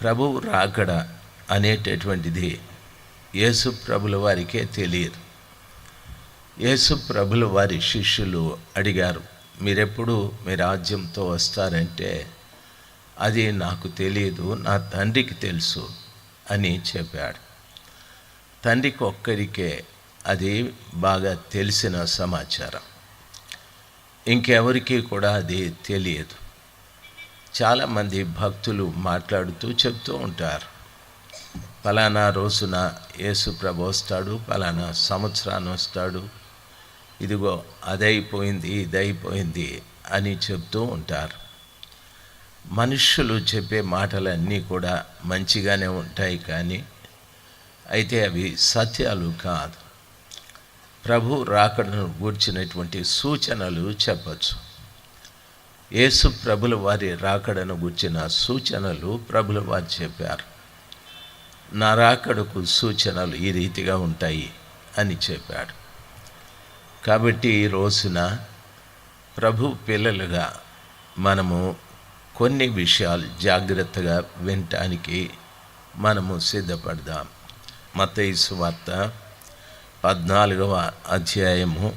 ప్రభువు రాకడ అనేటటువంటిది యేసు ప్రభుల వారికే తెలియదు. యేసు ప్రభుల వారి శిష్యులు అడిగారు మీరెప్పుడు మీ రాజ్యంతో వస్తారంటే అది నాకు తెలియదు నా తండ్రికి తెలుసు అని చెప్పాడు. తండ్రికి ఒక్కరికే అది బాగా తెలిసిన సమాచారం. ఇంకెవరికి కూడా అది తెలియదు. చాలామంది భక్తులు మాట్లాడుతూ చెప్తూ ఉంటారు. పలానా రోజున యేసు ప్రభు వస్తాడు పలానా సంవత్సరాన్ని వస్తాడు. ఇదిగో అదైపోయింది ఇదైపోయింది అని చెప్తూ ఉంటారు. మనుష్యులు చెప్పే మాటలన్నీ కూడా మంచిగానే ఉంటాయి కానీ అయితే అవి సత్యాలు కాదు. ప్రభు రాకడను గూర్చినటువంటి సూచనలు చెప్పచ్చు. యేసు ప్రభుల వారి రాకడను గుర్చిన సూచనలు ప్రభుల వారు చెప్పారు. నా రాకడకు సూచనలు ఈ రీతిగా ఉంటాయి అని చెప్పాడు. కాబట్టి ఈ రోజున ప్రభు పిల్లలుగా మనము కొన్ని విషయాలు జాగ్రత్తగా వినటానికి మనము సిద్ధపడదాం. మతైసు వార్త పద్నాలుగవ అధ్యాయము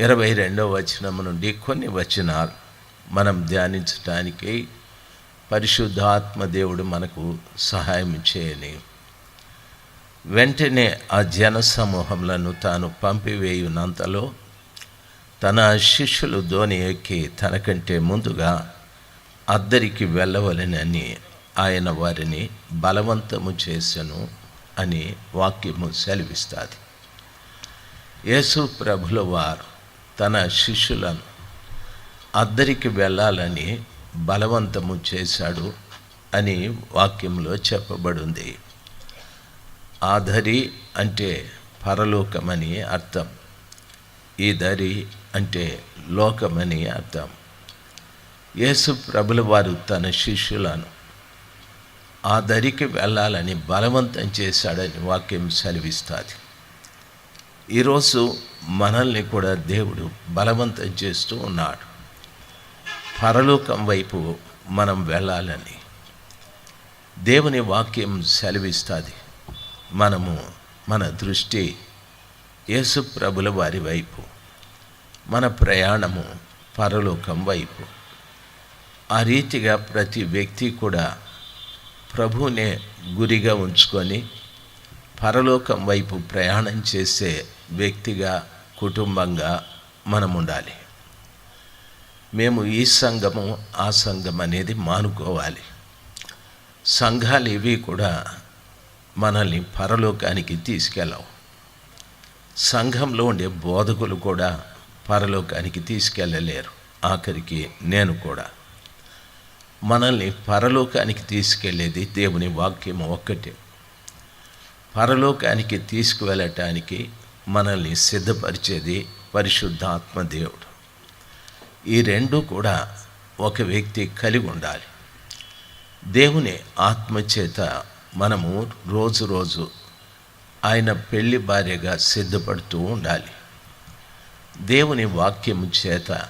ఇరవై రెండవ వచనము నుండి కొన్ని వచనాలు మనం ధ్యానించటానికి పరిశుద్ధాత్మ దేవుడు మనకు సహాయం చేయని. వెంటనే ఆ జన సమూహములను తాను పంపివేయునంతలో తన శిష్యులు ధోని ఎక్కి తనకంటే ముందుగా అద్దరికి వెళ్ళవలనని ఆయన వారిని బలవంతము చేసెను అని వాక్యము సెలవిస్తుంది. యేసు ప్రభుల వారు తన శిష్యులను అద్దరికి వెళ్ళాలని బలవంతము చేశాడు అని వాక్యంలో చెప్పబడింది. ఆధరి అంటే పరలోకమని అర్థం. ఈ దరి అంటే లోకమని అర్థం. యేసు ప్రభుల వారు తన శిష్యులను ఆ దరికి వెళ్ళాలని బలవంతం చేశాడని వాక్యం సెలవిస్తుంది. ఈరోజు మనల్ని కూడా దేవుడు బలవంతం చేస్తూ ఉన్నాడు. పరలోకం వైపు మనం వెళ్ళాలని. దేవుని వాక్యం సెలవిస్తుంది. మనము మన దృష్టి యేసు ప్రభుల వారి వైపు మన ప్రయాణము పరలోకం వైపు. ఆ రీతిగా ప్రతి వ్యక్తి కూడా ప్రభునే గురిగా ఉంచుకొని పరలోకం వైపు ప్రయాణం చేసే వ్యక్తిగా కుటుంబంగా మనం ఉండాలి మేము ఈ సంఘము ఆ సంఘం అనేది మానుకోవాలి. సంఘాలు ఇవి కూడా మనల్ని పరలోకానికి తీసుకెళ్ళవు. సంఘంలో ఉండే బోధకులు కూడా పరలోకానికి తీసుకెళ్ళలేరు. ఆఖరికి నేను కూడా. మనల్ని పరలోకానికి తీసుకెళ్ళేది దేవుని వాక్యం ఒక్కటే. పరలోకానికి తీసుకువెళ్ళటానికి మనల్ని సిద్ధపరిచేది పరిశుద్ధాత్మ దేవుడు. ఈ రెండు కూడా ఒక వ్యక్తి కలిగి ఉండాలి. దేవుని ఆత్మచేత మనము రోజు రోజు ఆయన పెళ్ళి భార్యగా సిద్ధపడుతూ ఉండాలి. దేవుని వాక్యము చేత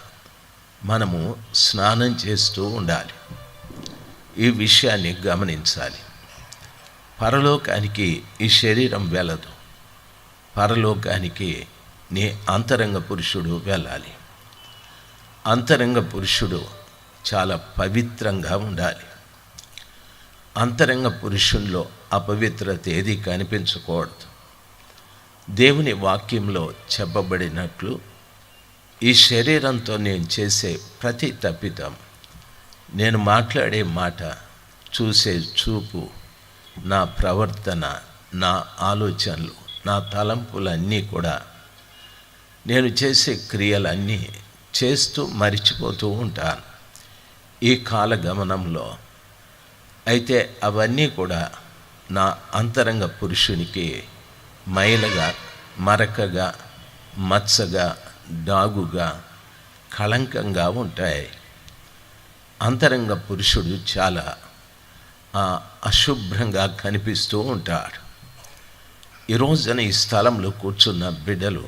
మనము స్నానం చేస్తూ ఉండాలి. ఈ విషయాన్ని గమనించాలి. పరలోకానికి ఈ శరీరం వెళ్ళదు. పరలోకానికి నీ అంతరంగ పురుషుడు వెళ్ళాలి. అంతరంగ పురుషుడు చాలా పవిత్రంగా ఉండాలి. అంతరంగ పురుషుల్లో అపవిత్రత ఏది కనిపించకూడదు. దేవుని వాక్యంలో చెప్పబడినట్లు ఈ శరీరంతో నేను చేసే ప్రతి తప్పితం నేను మాట్లాడే మాట చూసే చూపు నా ప్రవర్తన నా ఆలోచనలు నా తలంపులన్నీ కూడా నేను చేసే క్రియలన్నీ చేస్తూ మరిచిపోతూ ఉంటాను ఈ కాలగమనంలో అయితే అవన్నీ కూడా నా అంతరంగ పురుషునికి మైలగా మరకగా మచ్చగా డాగుగా కళంకంగా ఉంటాయి. అంతరంగ పురుషుడు చాలా అశుభ్రంగా కనిపిస్తూ ఉంటాడు. ఈరోజున ఈ స్థలంలో కూర్చున్న బిడ్డలు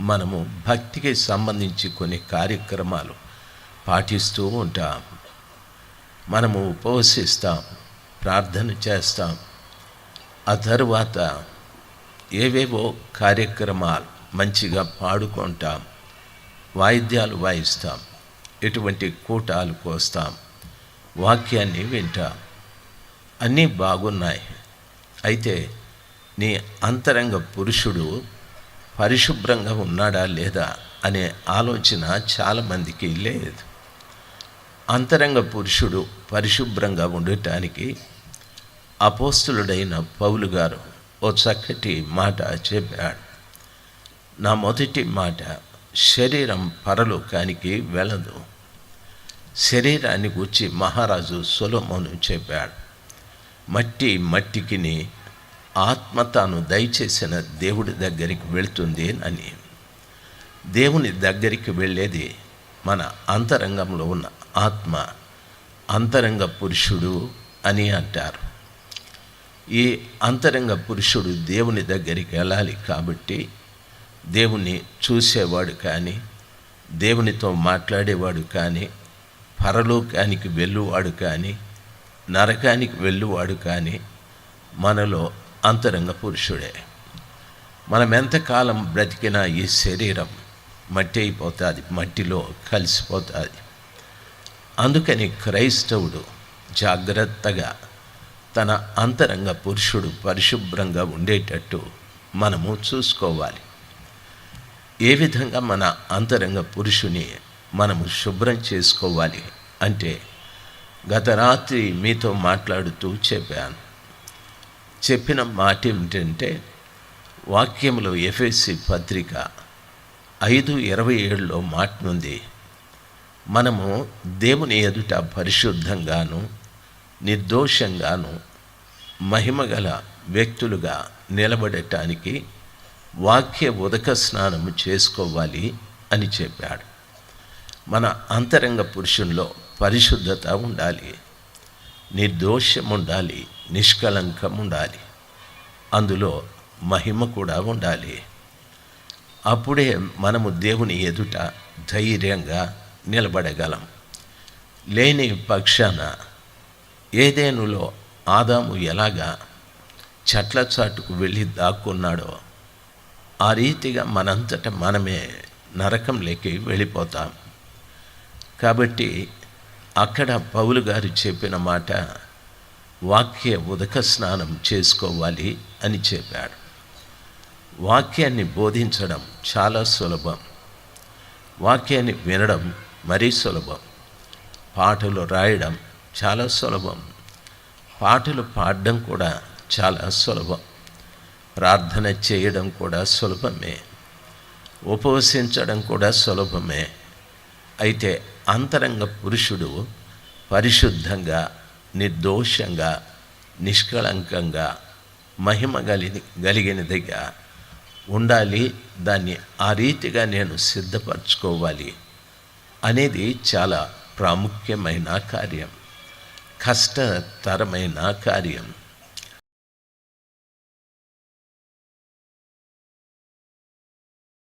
మనము భక్తికి సంబంధించి కొన్ని కార్యక్రమాలు పాటిస్తూ ఉంటాం. మనము ఉపవసిస్తాం ప్రార్థన చేస్తాం. ఆ తరువాత ఏవేవో కార్యక్రమాలు మంచిగా పాడుకుంటాం వాయిద్యాలు వాయిస్తాం ఎటువంటి కూటాలు కోస్తాం వాక్యాన్ని వింటాం. అన్నీ బాగున్నాయి. అయితే నీ అంతరంగ పురుషుడు పరిశుభ్రంగా ఉన్నాడా లేదా అనే ఆలోచన చాలామందికి లేదు. అంతరంగ పురుషుడు పరిశుభ్రంగా ఉండటానికి అపోస్తులుడైన పౌలు గారు ఓ చక్కటి మాట చెప్పాడు. నా మొదటి మాట శరీరం పరలోకానికి వెళ్ళదు. శరీరాన్ని గురించి మహారాజు సులమోను చెప్పాడు. మట్టి మట్టికిని ఆత్మ తాను దయచేసిన దేవుడి దగ్గరికి వెళుతుంది అని. దేవుని దగ్గరికి వెళ్ళేది మన అంతరంగంలో ఉన్న ఆత్మ అంతరంగ పురుషుడు అని అంటారు. ఈ అంతరంగ పురుషుడు దేవుని దగ్గరికి వెళ్ళాలి కాబట్టి దేవుని చూసేవాడు కానీ దేవునితో మాట్లాడేవాడు కానీ పరలోకానికి వెళ్ళువాడు కానీ నరకానికి వెళ్ళువాడు కానీ మనలో అంతరంగ పురుషుడే. మనం ఎంతకాలం బ్రతికినా ఈ శరీరం మట్టి అయిపోతుంది మట్టిలో కలిసిపోతుంది. అందుకని క్రైస్తవుడు జాగ్రత్తగా తన అంతరంగ పురుషుడు పరిశుభ్రంగా ఉండేటట్టు మనము చూసుకోవాలి. ఏ విధంగా మన అంతరంగ పురుషుని మనము శుభ్రం చేసుకోవాలి అంటే గత రాత్రి మీతో మాట్లాడుతూ చెప్పాను. చెప్పిన మాట ఏమిటంటే వాక్యంలో ఎఫ్ఎస్సి పత్రిక ఐదు ఇరవై ఏడులో మాట మనము దేవుని ఎదుట పరిశుద్ధంగాను నిర్దోషంగాను మహిమగల వ్యక్తులుగా నిలబడటానికి వాక్య ఉదక స్నానము చేసుకోవాలి అని చెప్పాడు. మన అంతరంగ పురుషుల్లో పరిశుద్ధత ఉండాలి నిర్దోషం ఉండాలి నిష్కలంకం ఉండాలి అందులో మహిమ కూడా ఉండాలి. అప్పుడే మనము దేవుని ఎదుట ధైర్యంగా నిలబడగలం. లేని పక్షాన ఏదేనులో ఆదాము ఎలాగా చెట్ల చాటుకు వెళ్ళి దాక్కున్నాడో ఆ రీతిగా మనంతట మనమే నరకంలోకి వెళ్ళిపోతాం. కాబట్టి అక్కడ పౌలు గారు చెప్పిన మాట వాక్య ఉదక స్నానం చేసుకోవాలి అని చెప్పాడు. వాక్యాన్ని బోధించడం చాలా సులభం. వాక్యాన్ని వినడం మరీ సులభం. పాటలు రాయడం చాలా సులభం. పాటలు పాడడం కూడా చాలా సులభం. ప్రార్థన చేయడం కూడా సులభమే. ఉపవసించడం కూడా సులభమే. అయితే అంతరంగ పురుషుడు పరిశుద్ధంగా నిర్దోషంగా నిష్కళంకంగా మహిమ కలిగి కలిగినదిగా ఉండాలి. దాన్ని ఆ రీతిగా నేను సిద్ధపరచుకోవాలి అనేది చాలా ప్రాముఖ్యమైన కార్యం. కష్టతరమైన కార్యం.